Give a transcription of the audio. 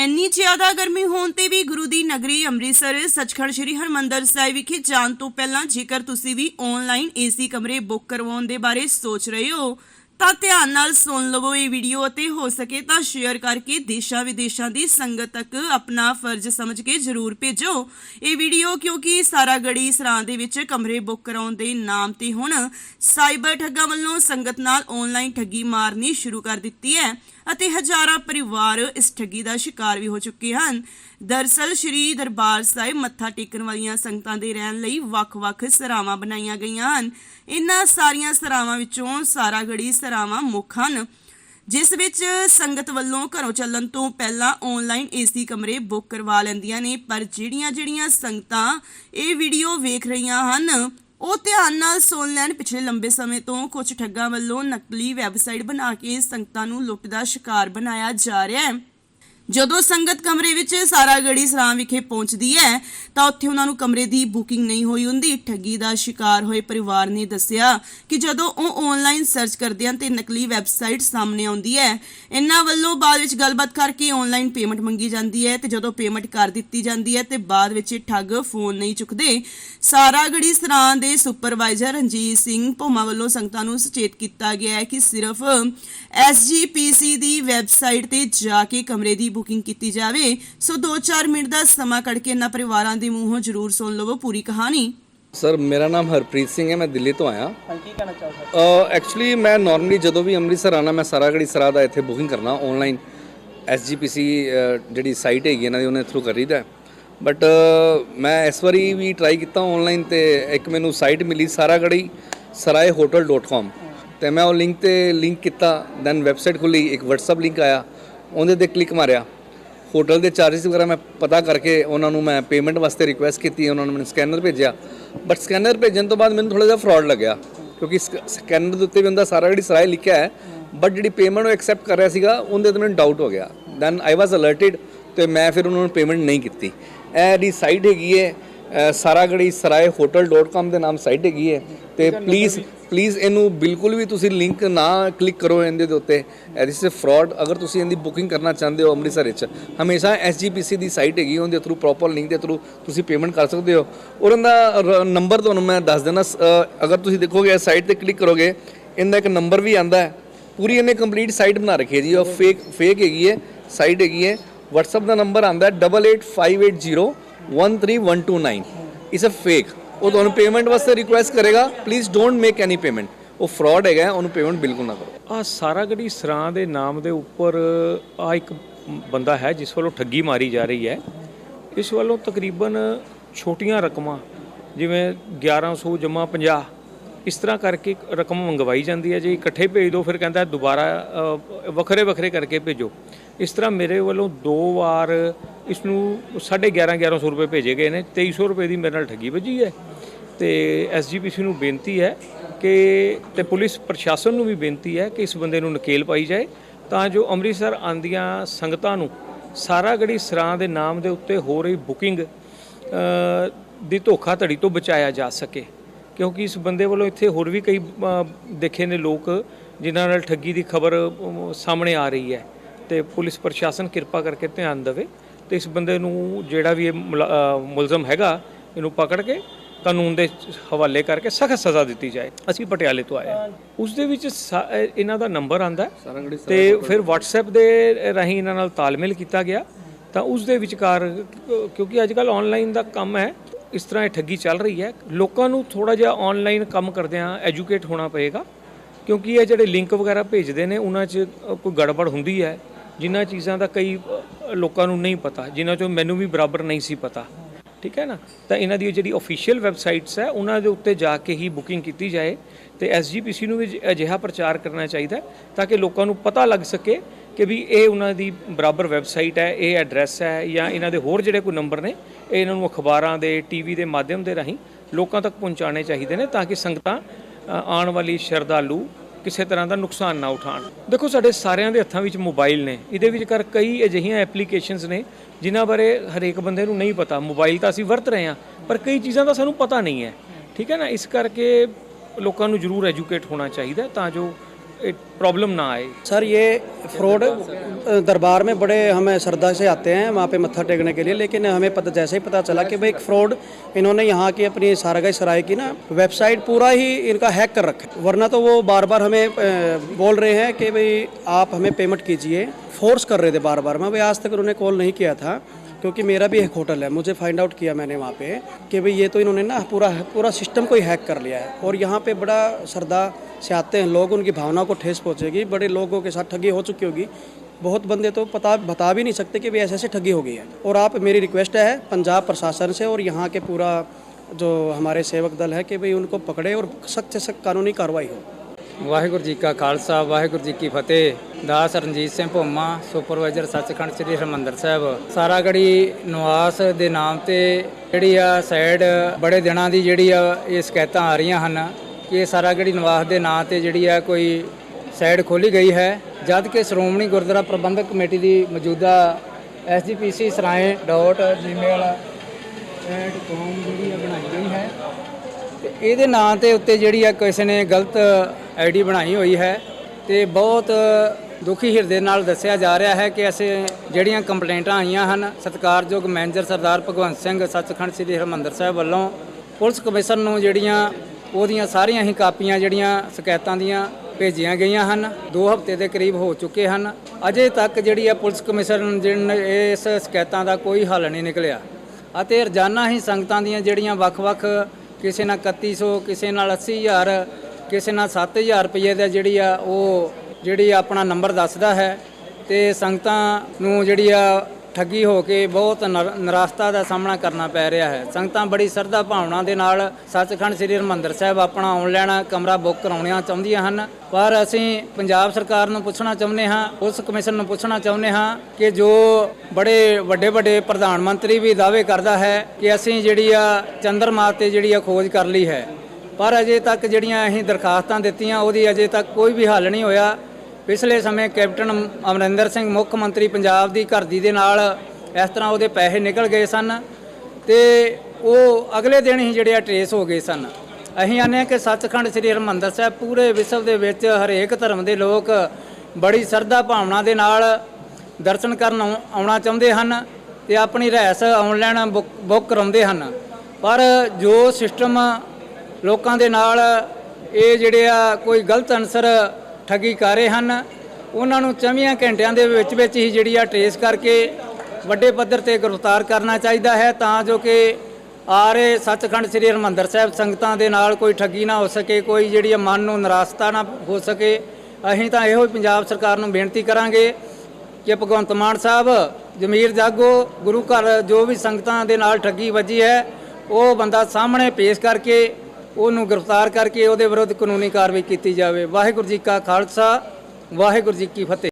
ਇੰਨੀ ਜ਼ਿਆਦਾ ਗਰਮੀ ਹੋਣ ਤੇ ਵੀ ਗੁਰੂ ਦੀ ਨਗਰੀ ਅੰਮ੍ਰਿਤਸਰ, ਸੱਚਖੰਡ ਸ੍ਰੀ ਹਰਮੰਦਰ ਸਾਹਿਬ ਵਿਖੇ ਜਾਣ ਤੋਂ ਪਹਿਲਾਂ ਜੇਕਰ ਤੁਸੀਂ ਵੀ ਆਨਲਾਈਨ ਏਸੀ ਕਮਰੇ ਬੁੱਕ ਕਰਵਾਉਣ ਦੇ ਬਾਰੇ ਸੋਚ ਰਹੇ ਹੋ, ਤਾਂ ਧਿਆਨ ਨਾਲ ਸੁਣ ਲਵੋ ਇਹ ਵੀਡੀਓ ਅਤੇ ਹੋ ਸਕੇ ਤਾਂ ਸ਼ੇਅਰ ਕਰਕੇ ਦੇਸ਼ਾਂ ਵਿਦੇਸ਼ਾਂ ਦੀ ਸੰਗਤ ਤੱਕ ਆਪਣਾ ਫਰਜ਼ ਸਮਝ ਕੇ ਜ਼ਰੂਰ ਭੇਜੋ। ਇਹ ਵੀਡੀਓ ਕਿਉਂਕਿ ਸਾਰਾ ਗੜੀ ਸਰਾਂ ਦੇ ਵਿੱਚ ਕਮਰੇ ਬੁੱਕ ਕਰਾਉਣ ਦੇ ਨਾਮ ਤੇ ਹੁਣ ਸਾਈਬਰ ਠੱਗਾਂ ਵੱਲੋਂ ਸੰਗਤ ਨਾਲ ਆਨਲਾਈਨ ਠੱਗੀ ਮਾਰਨੀ ਸ਼ੁਰੂ ਕਰ ਦਿੱਤੀ ਹੈ। ਅਤੇ ਹਜ਼ਾਰਾਂ ਪਰਿਵਾਰ ਇਸ ਠੱਗੀ ਦਾ ਸ਼ਿਕਾਰ ਵੀ ਹੋ ਚੁੱਕੇ ਹਨ। ਦਰਸਲ ਸ਼੍ਰੀ ਦਰਬਾਰ ਸਾਹਿਬ ਮੱਥਾ ਟੇਕਣ ਵਾਲੀਆਂ ਸੰਗਤਾਂ ਦੇ ਰਹਿਣ ਲਈ ਵੱਖ-ਵੱਖ ਸਰਾਵਾਂ ਬਣਾਈਆਂ ਗਈਆਂ ਹਨ। ਇਨ੍ਹਾਂ ਸਾਰੀਆਂ ਸਰਾਵਾਂ ਵਿੱਚੋਂ ਸਾਰਾਗੜੀ ਸਰਾਵਾਂ ਮੁੱਖ ਹਨ, ਜਿਸ ਵਿੱਚ ਸੰਗਤ ਵੱਲੋਂ ਘਰੋਂ ਚੱਲਣ ਤੋਂ ਪਹਿਲਾਂ ਆਨਲਾਈਨ ਏਸੀ ਕਮਰੇ ਬੁੱਕ ਕਰਵਾ ਲੈਂਦੀਆਂ ਨੇ, ਪਰ ਜਿਹੜੀਆਂ-ਜਿਹੜੀਆਂ ਸੰਗਤਾਂ ਇਹ ਵੀਡੀਓ ਵੇਖ ਰਹੀਆਂ ਹਨ ਉਹ ਧਿਆਨ ਨਾਲ ਸੁਣ ਲੈਣ। ਪਿਛਲੇ ਲੰਬੇ ਸਮੇਂ ਤੋਂ ਕੁਝ ਠੱਗਾਂ ਵੱਲੋਂ ਨਕਲੀ ਵੈਬਸਾਈਟ ਬਣਾ ਕੇ ਸੰਗਤਾਂ ਨੂੰ ਲੁੱਟ ਦਾ ਸ਼ਿਕਾਰ ਬਣਾਇਆ ਜਾ ਰਿਹਾ ਹੈ। ਜਦੋਂ ਸੰਗਤ ਕਮਰੇ ਵਿੱਚ ਸਾਰਾਗੜੀ ਸਰਾਂ ਵਿਖੇ ਪਹੁੰਚਦੀ ਹੈ, ਤਾਂ ਉੱਥੇ ਉਹਨਾਂ ਨੂੰ ਕਮਰੇ ਦੀ ਬੁਕਿੰਗ ਨਹੀਂ ਹੋਈ ਹੁੰਦੀ। ਠੱਗੀ ਦਾ ਸ਼ਿਕਾਰ ਹੋਏ ਪਰਿਵਾਰ ਨੇ ਦੱਸਿਆ ਕਿ ਜਦੋਂ ਉਹ ਆਨਲਾਈਨ ਸਰਚ ਕਰਦੇ ਹਨ ਤੇ ਨਕਲੀ ਵੈਬਸਾਈਟ ਸਾਹਮਣੇ ਆਉਂਦੀ ਹੈ, ਇਹਨਾਂ ਵੱਲੋਂ ਬਾਅਦ ਵਿੱਚ ਗੱਲਬਾਤ ਕਰਕੇ ਆਨਲਾਈਨ ਪੇਮੈਂਟ ਮੰਗੀ ਜਾਂਦੀ ਹੈ ਤੇ ਜਦੋਂ ਪੇਮੈਂਟ ਕਰ ਦਿੱਤੀ ਜਾਂਦੀ ਹੈ ਤੇ ਬਾਅਦ ਵਿੱਚ ਠੱਗ ਫੋਨ ਨਹੀਂ ਚੁੱਕਦੇ। ਸਾਰਾਗੜੀ ਸਰਾਂ ਦੇ ਸੁਪਰਵਾਈਜ਼ਰ ਰਣਜੀਤ ਸਿੰਘ ਭੋਮਾ ਵੱਲੋਂ ਸੰਗਤਾਂ ਨੂੰ ਸੁਚੇਤ ਕੀਤਾ ਗਿਆ ਹੈ ਕਿ ਸਿਰਫ ਐਸਜੀਪੀਸੀ ਦੀ ਵੈਬਸਾਈਟ ਤੇ ਜਾ ਕੇ ਕਮਰੇ ਦੀ ਬੁਕਿੰਗ ਕੀਤੀ ਜਾਵੇ। ਸੋ 2-4 ਮਿੰਟ ਦਾ ਸਮਾਂ ਕੱਢ ਕੇ ਇਹਨਾਂ ਪਰਿਵਾਰਾਂ ਦੇ ਮੂੰਹੋਂ ਜ਼ਰੂਰ ਸੁਣ ਲਵੋ ਪੂਰੀ ਕਹਾਣੀ। ਸਰ ਮੇਰਾ ਨਾਮ ਹਰਪ੍ਰੀਤ ਸਿੰਘ ਹੈ ਮੈਂ ਦਿੱਲੀ ਤੋਂ ਆਇਆ। ਹਾਂ ਕੀ ਕਹਿਣਾ ਚਾਹੋਗੇ? ਐਕਚੁਅਲੀ ਮੈਂ ਨਾਰਮਲੀ ਜਦੋਂ ਵੀ ਅੰਮ੍ਰਿਤਸਰ ਆਣਾ ਮੈਂ ਸਾਰਾਗੜੀ ਸਰਾ ਦਾ ਇੱਥੇ ਬੁਕਿੰਗ ਕਰਨਾ ਆਨਲਾਈਨ ਐਸਜੀਪੀਸੀ ਜਿਹੜੀ ਸਾਈਟ ਹੈਗੀ ਇਹਨਾਂ ਦੀ ਉਹਨੇ ਥਰੂ ਕਰੀਦਾ ਬਟ ਮੈਂ ਇਸ ਵਾਰੀ ਵੀ ਟਰਾਈ ਕੀਤਾ ਆਨਲਾਈਨ ਤੇ ਇੱਕ ਮੈਨੂੰ ਸਾਈਟ ਮਿਲੀ ਸਾਰਾਗੜੀ ਸਰਾਏ hotel.com ਤੇ ਮੈਂ ਉਹ ਲਿੰਕ ਤੇ ਲਿੰਕ ਕੀਤਾ ਦੈਨ ਵੈਬਸਾਈਟ ਖੁੱਲੀ ਇੱਕ WhatsApp ਲਿੰਕ ਆਇਆ। ਉਹਦੇ ਤੇ ਕਲਿੱਕ ਮਾਰਿਆ। ਹੋਟਲ ਦੇ ਚਾਰजेस ਵਗੈਰਾ ਮੈਂ ਪਤਾ ਕਰਕੇ ਉਹਨਾਂ ਨੂੰ ਮੈਂ ਪੇਮੈਂਟ ਵਾਸਤੇ ਰਿਕੁਐਸਟ ਕੀਤੀ ਉਹਨਾਂ ਨੇ ਮੈਨੂੰ ਸਕੈਨਰ ਭੇਜਿਆ। ਬਟ ਸਕੈਨਰ ਭੇਜਣ ਤੋਂ ਬਾਅਦ ਮੈਨੂੰ ਥੋੜਾ ਜਿਹਾ ਫਰਾਡ ਲੱਗਿਆ ਕਿਉਂਕਿ ਸਕੈਨਰ ਦੇ ਉੱਤੇ ਵੀ ਹੁੰਦਾ ਸਾਰਾ ਜਿਹੜੀ ਸਰਾਏ ਲਿਖਿਆ ਹੈ ਬਟ ਜਿਹੜੀ ਪੇਮੈਂਟ ਉਹ ਐਕਸੈਪਟ ਕਰ ਰਿਹਾ ਸੀਗਾ ਉਹਦੇ ਤੇ ਮੈਨੂੰ ਡਾਊਟ ਹੋ ਗਿਆ। ਦੈਨ ਆਈ ਵਾਸ ਅਲਰਟਡ ਤੇ ਮੈਂ ਫਿਰ ਉਹਨਾਂ ਨੂੰ ਪੇਮੈਂਟ ਨਹੀਂ ਕੀਤੀ। ਇਹ ਦੀ ਸਾਈਟ ਹੈਗੀ ਹੈ ਸਾਰਾਗੜੀ ਸਰਾਏ hotel.com ਦੇ ਨਾਮ ਸਾਈਟ ਹੈਗੀ ਹੈ ਤੇ ਪਲੀਜ਼ ਪਲੀਜ਼ ਇਹਨੂੰ ਬਿਲਕੁਲ ਵੀ ਤੁਸੀਂ ਲਿੰਕ ਨਾ ਕਲਿੱਕ ਕਰੋ ਇਹਦੇ ਦੇ ਉੱਤੇ। ਇਸ ਫਰਾਡ ਅਗਰ ਤੁਸੀਂ ਇਹਦੀ ਬੁਕਿੰਗ ਕਰਨਾ ਚਾਹੁੰਦੇ ਹੋ ਅੰਮ੍ਰਿਤਸਰ ਵਿੱਚ, ਹਮੇਸ਼ਾ SGPC ਦੀ ਸਾਈਟ ਹੈਗੀ, ਉਹਦੇ ਥਰੂ ਪ੍ਰੋਪਰ ਲਿੰਕ ਦੇ ਥਰੂ ਤੁਸੀਂ ਪੇਮੈਂਟ ਕਰ ਸਕਦੇ ਹੋ। ਔਰ ਇਹਦਾ ਨੰਬਰ ਤੁਹਾਨੂੰ ਮੈਂ ਦੱਸ ਦੇਣਾ ਅਗਰ ਤੁਸੀਂ ਦੇਖੋਗੇ ਇਸ ਸਾਈਟ ਤੇ ਕਲਿੱਕ ਕਰੋਗੇ, ਇਹਦਾ ਇੱਕ ਨੰਬਰ ਵੀ ਆਂਦਾ ਹੈ। ਪੂਰੀ ਇਹਨੇ ਕੰਪਲੀਟ ਸਾਈਟ ਬਣਾ ਰੱਖੀ ਹੈ ਜੀ, ਉਹ ਫੇਕ ਫੇਕ ਹੈਗੀ ਹੈ ਸਾਈਟ ਹੈਗੀ ਹੈ। WhatsApp ਦਾ ਨੰਬਰ ਆਂਦਾ ਹੈ 8858013129 ਇਟਸ ਅ ਫੇਕ ਉਹ ਤੁਹਾਨੂੰ ਪੇਮੈਂਟ ਵਾਸਤੇ ਰਿਕੁਐਸਟ ਕਰੇਗਾ। Please don't make any payment ਉਹ ਫਰਾਡ ਹੈਗਾ ਉਹਨੂੰ ਪੇਮੈਂਟ ਬਿਲਕੁਲ ਨਾ ਕਰੋ। ਆ ਸਾਰਾਗੜੀ ਸਰਾਂ ਦੇ ਨਾਮ ਦੇ ਉੱਪਰ ਆ ਇੱਕ ਬੰਦਾ ਹੈ, ਜਿਸ ਵੱਲੋਂ ਠੱਗੀ ਮਾਰੀ ਜਾ ਰਹੀ ਹੈ। ਇਸ ਵੱਲੋਂ ਤਕਰੀਬਨ ਛੋਟੀਆਂ ਰਕਮਾਂ, ਜਿਵੇਂ 1100 ਜਮਾ 50 ਇਸ ਤਰ੍ਹਾਂ ਕਰਕੇ ਰਕਮ ਮੰਗਵਾਈ ਜਾਂਦੀ ਹੈ ਜੇ ਇਕੱਠੇ ਭੇਜ ਦਿਓ ਫਿਰ ਕਹਿੰਦਾ ਦੁਬਾਰਾ ਵੱਖਰੇ ਵੱਖਰੇ ਕਰਕੇ ਭੇਜੋ। ਇਸ ਤਰ੍ਹਾਂ ਮੇਰੇ ਵੱਲੋਂ ਦੋ ਵਾਰ ਇਸ ਨੂੰ 11.5 1100 ਰੁਪਏ ਭੇਜੇ ਗਏ ਨੇ 2300 ਰੁਪਏ ਦੀ ਮੇਰੇ ਨਾਲ ਠੱਗੀ ਵੱਜੀ ਹੈ। ਤੇ ਐਸਜੀਪੀਸੀ ਨੂੰ ਬੇਨਤੀ ਹੈ ਕਿ ਤੇ ਪੁਲਿਸ ਪ੍ਰਸ਼ਾਸਨ ਨੂੰ ਵੀ ਬੇਨਤੀ ਹੈ ਕਿ ਇਸ ਬੰਦੇ ਨੂੰ ਨਕੇਲ ਪਾਈ ਜਾਏ ਤਾਂ ਜੋ ਅੰਮ੍ਰਿਤਸਰ ਆਂਦੀਆਂ ਸੰਗਤਾਂ ਨੂੰ ਸਾਰਾ ਸਾਰਾਗੜੀ ਸਰਾਂ ਦੇ ਨਾਮ ਦੇ ਉੱਤੇ ਹੋ ਰਹੀ ਬੁਕਿੰਗ ਅ, ਦੀ ਧੋਖਾਧੜੀ ਤੋਂ ਬਚਾਇਆ ਜਾ ਸਕੇ। ਕਿਉਂਕਿ ਇਸ ਬੰਦੇ ਵੱਲੋਂ ਇੱਥੇ ਹੋਰ ਵੀ ਕਈ ਦੇਖੇ ਨੇ ਲੋਕ ਜਿਨ੍ਹਾਂ ਨਾਲ ਠੱਗੀ ਦੀ ਖਬਰ ਸਾਹਮਣੇ ਆ ਰਹੀ ਹੈ ਤੇ ਪੁਲਿਸ ਪ੍ਰਸ਼ਾਸਨ ਕਿਰਪਾ ਕਰਕੇ ਧਿਆਨ ਦੇਵੇ ਤੇ ਇਸ ਬੰਦੇ ਨੂੰ ਜਿਹੜਾ ਵੀ ਇਹ ਮੁਲਜ਼ਮ ਹੈਗਾ ਇਹਨੂੰ ਪਕੜ ਕੇ ਕਾਨੂੰਨ ਦੇ ਹਵਾਲੇ ਕਰਕੇ ਸਖਤ ਸਜ਼ਾ ਦਿੱਤੀ ਜਾਏ। ਅਸੀਂ ਪਟਿਆਲੇ ਤੋਂ ਆਏ ਉਸ ਦੇ ਵਿੱਚ ਇਹਨਾਂ ਦਾ ਨੰਬਰ ਆਂਦਾ ਤੇ ਫਿਰ WhatsApp ਦੇ ਰਾਹੀਂ ਇਹਨਾਂ ਨਾਲ ਤਾਲਮੇਲ ਕੀਤਾ ਗਿਆ ਤਾਂ ਉਸ ਦੇ ਵਿਚਕਾਰ ਕਿਉਂਕਿ ਅੱਜ ਕੱਲ ਆਨਲਾਈਨ ਦਾ ਕੰਮ ਹੈ ਇਸ ਤਰ੍ਹਾਂ ਇਹ ਠੱਗੀ ਚੱਲ ਰਹੀ ਹੈ। ਲੋਕਾਂ ਨੂੰ ਥੋੜਾ ਜਿਹਾ ਆਨਲਾਈਨ ਕੰਮ ਕਰਦਿਆਂ ਐਜੂਕੇਟ ਹੋਣਾ ਪਏਗਾ, ਕਿਉਂਕਿ ਇਹ ਜਿਹੜੇ ਲਿੰਕ ਵਗੈਰਾ ਭੇਜਦੇ ਨੇ, ਉਹਨਾਂ 'ਚ ਕੋਈ ਗੜਬੜ ਹੁੰਦੀ ਹੈ, ਜਿਨ੍ਹਾਂ ਚੀਜ਼ਾਂ ਦਾ ਕਈ ਲੋਕਾਂ ਨੂੰ ਨਹੀਂ ਪਤਾ, ਜਿਨ੍ਹਾਂ 'ਚੋਂ ਮੈਨੂੰ ਵੀ ਬਰਾਬਰ ਨਹੀਂ ਸੀ ਪਤਾ। ਠੀਕ ਹੈ ਨਾ? ਤਾਂ ਇਹਨਾਂ ਦੀ ਜਿਹੜੀ ਅਫੀਸ਼ੀਅਲ ਵੈਬਸਾਈਟਸ ਹੈ, ਉਹਨਾਂ ਦੇ ਉੱਤੇ ਜਾ ਕੇ ਹੀ ਬੁਕਿੰਗ ਕੀਤੀ ਜਾਏ ਤੇ ਐਸਜੀਪੀਸੀ ਨੂੰ ਵੀ ਅਜਿਹਾ ਪ੍ਰਚਾਰ ਕਰਨਾ ਚਾਹੀਦਾ ਤਾਂ ਕਿ ਲੋਕਾਂ ਨੂੰ ਪਤਾ ਲੱਗ ਸਕੇ ਕਿ ਵੀ ਇਹ ਉਹਨਾਂ ਦੀ ਬਰਾਬਰ ਵੈਬਸਾਈਟ ਹੈ, ਇਹ ਐਡਰੈਸ ਹੈ ਜਾਂ ਇਹਨਾਂ ਦੇ ਹੋਰ ਜਿਹੜੇ ਕੋਈ ਨੰਬਰ ਨੇ, ਇਹ ਇਹਨਾਂ ਨੂੰ ਅਖਬਾਰਾਂ ਦੇ, ਟੀਵੀ ਦੇ ਮਾਧਿਅਮ ਦੇ ਰਾਹੀਂ ਲੋਕਾਂ ਤੱਕ ਪਹੁੰਚਾਉਣੇ ਚਾਹੀਦੇ ਨੇ ਤਾਂ ਕਿ ਸੰਗਤਾਂ ਆਉਣ ਵਾਲੀ ਸ਼ਰਧਾਲੂ ਕਿਸੇ ਤਰ੍ਹਾਂ ਦਾ ਨੁਕਸਾਨ ਨਾ ਉਠਾਣ ਦੇਖੋ, ਸਾਡੇ ਸਾਰਿਆਂ ਦੇ ਹੱਥਾਂ ਵਿੱਚ ਮੋਬਾਈਲ ਨੇ। ਇਹਦੇ ਵਿੱਚ ਕਰ ਕਈ ਅਜਿਹੀਆਂ ਐਪਲੀਕੇਸ਼ਨਸ ਨੇ ਜਿਨ੍ਹਾਂ ਬਾਰੇ ਹਰੇਕ ਬੰਦੇ ਨੂੰ ਨਹੀਂ ਪਤਾ। ਮੋਬਾਈਲ ਤਾਂ ਅਸੀਂ ਵਰਤ ਰਹੇ ਹਾਂ, ਪਰ ਕਈ ਚੀਜ਼ਾਂ ਦਾ ਸਾਨੂੰ ਪਤਾ ਨਹੀਂ ਹੈ। ਠੀਕ ਹੈ ਨਾ? ਇਸ ਕਰਕੇ ਲੋਕਾਂ ਨੂੰ ਜ਼ਰੂਰ ਐਜੂਕੇਟ ਹੋਣਾ ਚਾਹੀਦਾ ਤਾਂ ਜੋ प्रॉब्लम ना आए। सर, ये फ्रॉड दरबार में बड़े हमें श्रद्धा से आते हैं, वहाँ पे मत्था टेकने के लिए, लेकिन हमें पता, जैसे ही पता चला कि भाई एक फ्रॉड इन्होंने यहाँ की अपनी सारागाई सराय की ना वेबसाइट पूरा ही इनका हैक कर रखा है। वरना तो वो बार बार हमें बोल रहे हैं कि भाई आप हमें पेमेंट कीजिए फोर्स कर रहे थे बार बार मैं भाई आज तक उन्होंने कॉल नहीं किया था। क्योंकि मेरा भी एक होटल है, मुझे फाइंड आउट किया मैंने वहाँ पे कि भाई ये तो इन्होंने ना पूरा पूरा सिस्टम को ही हैक कर लिया है। और यहाँ पे बड़ा श्रद्धा से आते हैं लोग, उनकी भावना को ठेस पहुँचेगी, बड़े लोगों के साथ ठगी हो चुकी होगी। बहुत बंदे तो पता, बता भी नहीं सकते कि भाई ऐसे ऐसे ठगी हो गई है। और आप, मेरी रिक्वेस्ट है पंजाब प्रशासन से और यहाँ के पूरा जो हमारे सेवक दल है कि भाई उनको पकड़े और सख्त से सख्त कानूनी कार्रवाई हो। ਵਾਹਿਗੁਰੂ ਜੀ ਕਾ ਖਾਲਸਾ, ਵਾਹਿਗੁਰੂ ਜੀ ਕੀ ਫਤਿਹ। ਦਾਸ ਰਣਜੀਤ ਸਿੰਘ ਭੋਮਾ, ਸੁਪਰਵਾਈਜ਼ਰ ਸੱਚਖੰਡ ਸ੍ਰੀ ਹਰਿਮੰਦਰ ਸਾਹਿਬ। ਸਾਰਾਗੜੀ ਨਿਵਾਸ ਦੇ ਨਾਮ ਤੇ ਜਿਹੜੀ ਆ ਸਾਈਡ, ਬੜੇ ਦਿਨਾਂ ਦੀ ਜਿਹੜੀ ਆ ਇਹ ਸ਼ਿਕਾਇਤਾਂ ਆ ਰਹੀਆਂ ਹਨ ਕਿ ਇਹ ਸਾਰਾਗੜੀ ਨਿਵਾਸ ਦੇ ਨਾਂ ਤੇ ਜਿਹੜੀ ਆ ਕੋਈ ਸਾਈਡ ਖੋਲੀ ਗਈ ਹੈ। ਜਦ ਕਿ ਸ਼੍ਰੋਮਣੀ ਗੁਰਦੁਆਰਾ ਪ੍ਰਬੰਧਕ ਕਮੇਟੀ ਦੀ ਮੌਜੂਦਾ ਐਸਜੀਪੀਸੀ ਸਰਾਏ.gmail.com ਜਿਹੜੀ ਆ ਬਣਾਈ ਗਈ ਹੈ। ਤੇ ਇਹਦੇ ਨਾਂ ਤੇ ਉੱਤੇ ਜਿਹੜੀ ਆ ਕਿਸੇ ਨੇ ਗਲਤ ਆਈਡੀ ਬਣਾਈ ਹੋਈ ਹੈ ਤੇ ਬਹੁਤ ਦੁਖੀ ਹਿਰਦੇ ਨਾਲ ਦੱਸਿਆ ਜਾ ਰਿਹਾ ਹੈ ਕਿ ਅਸੀਂ ਜਿਹੜੀਆਂ ਕੰਪਲੇਂਟਾਂ ਆਈਆਂ ਹਨ, ਸਤਿਕਾਰਯੋਗ ਮੈਨੇਜਰ ਸਰਦਾਰ ਭਗਵੰਤ ਸਿੰਘ, ਸੱਚਖੰਡ ਸ੍ਰੀ ਹਰਿਮੰਦਰ ਸਾਹਿਬ ਵੱਲੋਂ ਪੁਲਿਸ ਕਮਿਸ਼ਨ ਨੂੰ ਜਿਹੜੀਆਂ ਉਹਦੀਆਂ ਸਾਰੀਆਂ ਹੀ ਕਾਪੀਆਂ ਜਿਹੜੀਆਂ ਸ਼ਿਕਾਇਤਾਂ ਦੀਆਂ ਭੇਜੀਆਂ ਗਈਆਂ ਹਨ 2 ਹਫ਼ਤੇ ਦੇ ਕਰੀਬ ਹੋ ਚੁੱਕੇ ਹਨ। ਅਜੇ ਤੱਕ ਜਿਹੜੀ ਹੈ ਪੁਲਿਸ ਕਮਿਸ਼ਨ ਜਿਹਨ ਇਸ ਸ਼ਿਕਾਇਤਾਂ ਦਾ ਕੋਈ ਹੱਲ ਨਹੀਂ ਨਿਕਲਿਆ। ਅਤੇ ਰੋਜ਼ਾਨਾ ਹੀ ਸੰਗਤਾਂ ਦੀਆਂ ਜਿਹੜੀਆਂ ਵੱਖ-ਵੱਖ ਕਿਸੇ ਨਾਲ 3100 ਕਿਸੇ ਨਾਲ 80000 ਕਿਸੇ ਨਾਲ 7000 ਰੁਪਏ ਦਾ ਜਿਹੜੀ ਆ ਉਹ ਜਿਹੜੀ ਆਪਣਾ ਨੰਬਰ ਦੱਸਦਾ ਹੈ ਤੇ ਸੰਗਤਾਂ ਨੂੰ ਜਿਹੜੀ ਆ ਠੱਗੀ ਹੋ ਕੇ ਬਹੁਤ ਨਰ- ਨਿਰਾਸ਼ਤਾ ਦਾ ਸਾਹਮਣਾ ਕਰਨਾ ਪੈ ਰਿਹਾ ਹੈ। ਸੰਗਤਾਂ ਬੜੀ ਸਰਦਾ ਭਾਵਨਾ ਦੇ ਨਾਲ ਸੱਚਖੰਡ ਸ੍ਰੀ ਹਰਿਮੰਦਰ ਸਾਹਿਬ ਆਪਣਾ ਆਨਲਾਈਨ ਕਮਰਾ ਬੁੱਕ ਕਰਾਉਣਾ ਚਾਹੁੰਦੀਆਂ ਹਨ। ਪਰ ਅਸੀਂ ਪੰਜਾਬ ਸਰਕਾਰ ਨੂੰ ਪੁੱਛਣਾ ਚਾਹੁੰਦੇ ਹਾਂ ਉਸ ਕਮਿਸ਼ਨ ਨੂੰ ਪੁੱਛਣਾ ਚਾਹੁੰਦੇ ਹਾਂ ਕਿ ਜੋ ਬੜੇ ਵੱਡੇ ਵੱਡੇ ਪ੍ਰਧਾਨ ਮੰਤਰੀ ਵੀ ਦਾਅਵੇ ਕਰਦਾ ਹੈ ਕਿ ਅਸੀਂ ਜਿਹੜੀ ਆ ਚੰਦਰਮਾ ਤੇ ਜਿਹੜੀ ਆ ਖੋਜ ਕਰ ਲਈ ਹੈ। ਪਰ ਅਜੇ ਤੱਕ ਜਿਹੜੀਆਂ ਅਸੀਂ ਦਰਖਾਸਤਾਂ ਦਿੱਤੀਆਂ, ਉਹਦੀ ਅਜੇ ਤੱਕ ਕੋਈ ਵੀ ਹੱਲ ਨਹੀਂ ਹੋਇਆ। ਪਿਛਲੇ ਸਮੇਂ ਕੈਪਟਨ ਅਮਰਿੰਦਰ ਸਿੰਘ, ਮੁੱਖ ਮੰਤਰੀ ਪੰਜਾਬ ਦੀ ਘਰਦੀ ਦੇ ਨਾਲ ਇਸ ਤਰ੍ਹਾਂ ਉਹਦੇ ਪੈਸੇ ਨਿਕਲ ਗਏ ਸਨ ਤੇ ਉਹ ਅਗਲੇ ਦਿਨ ਹੀ ਜਿਹੜੇ ਆ ਟਰੇਸ ਹੋ ਗਏ ਸਨ। ਅਸੀਂ ਆਨੇ ਕਿ ਸੱਚਖੰਡ ਸ੍ਰੀ ਹਰਿਮੰਦਰ ਸਾਹਿਬ ਪੂਰੇ ਵਿਸ਼ਵ ਦੇ ਵਿੱਚ ਹਰੇਕ ਧਰਮ ਦੇ ਲੋਕ ਬੜੀ ਸਰਦਾ ਭਾਵਨਾ ਦੇ ਨਾਲ ਦਰਸ਼ਨ ਕਰਨ ਆਉਣਾ ਚਾਹੁੰਦੇ ਹਨ ਤੇ ਆਪਣੀ ਰਹਿਸ ਆਨਲਾਈਨ ਬੁੱਕ ਬੁੱਕ ਕਰਾਉਂਦੇ ਹਨ। ਪਰ ਜੋ ਸਿਸਟਮ ਲੋਕਾਂ ਦੇ ਨਾਲ ਇਹ ਜਿਹੜੇ ਆ ਕੋਈ ਗਲਤ ਅਨਸਰ ਠੱਗੀ ਕਰ ਰਹੇ ਹਨ। ਉਹਨਾਂ ਨੂੰ 24 ਘੰਟਿਆਂ ਦੇ ਵਿੱਚ ਵਿੱਚ ਹੀ ਜਿਹੜੀ ਆ ਟਰੇਸ ਕਰਕੇ ਵੱਡੇ ਪੱਧਰ ਤੇ ਗ੍ਰਿਫਤਾਰ ਕਰਨਾ ਚਾਹੀਦਾ ਹੈ ਤਾਂ ਜੋ ਕਿ ਆ ਰਹੇ ਸੱਚਖੰਡ ਸ੍ਰੀ ਹਰਿਮੰਦਰ ਸਾਹਿਬ ਸੰਗਤਾਂ ਦੇ ਨਾਲ ਕੋਈ ਠੱਗੀ ਨਾ ਹੋ ਸਕੇ, ਕੋਈ ਜਿਹੜੀ ਆ ਮਨ ਨੂੰ ਨਿਰਾਸ਼ਤਾ ਨਾ ਹੋ ਸਕੇ। ਅਸੀਂ ਤਾਂ ਇਹੋ ਹੀ ਪੰਜਾਬ ਸਰਕਾਰ ਨੂੰ ਬੇਨਤੀ ਕਰਾਂਗੇ ਕਿ ਭਗਵੰਤ ਮਾਨ ਸਾਹਿਬ, ਜਮੀਰ ਜਾਗੋ, ਗੁਰੂ ਘਰ ਜੋ ਵੀ ਸੰਗਤਾਂ ਦੇ ਨਾਲ ਠੱਗੀ ਵੱਜੀ ਹੈ, ਉਹ ਬੰਦਾ ਸਾਹਮਣੇ ਪੇਸ਼ ਕਰਕੇ ਉਹਨੂੰ ਗ੍ਰਿਫਤਾਰ ਕਰਕੇ ਉਹਦੇ ਵਿਰੁੱਧ ਕਾਨੂੰਨੀ ਕਾਰਵਾਈ ਕੀਤੀ ਜਾਵੇ। ਵਾਹਿਗੁਰੂ ਜੀ ਕਾ ਖਾਲਸਾ, ਵਾਹਿਗੁਰੂ ਜੀ ਕੀ ਫਤਿਹ।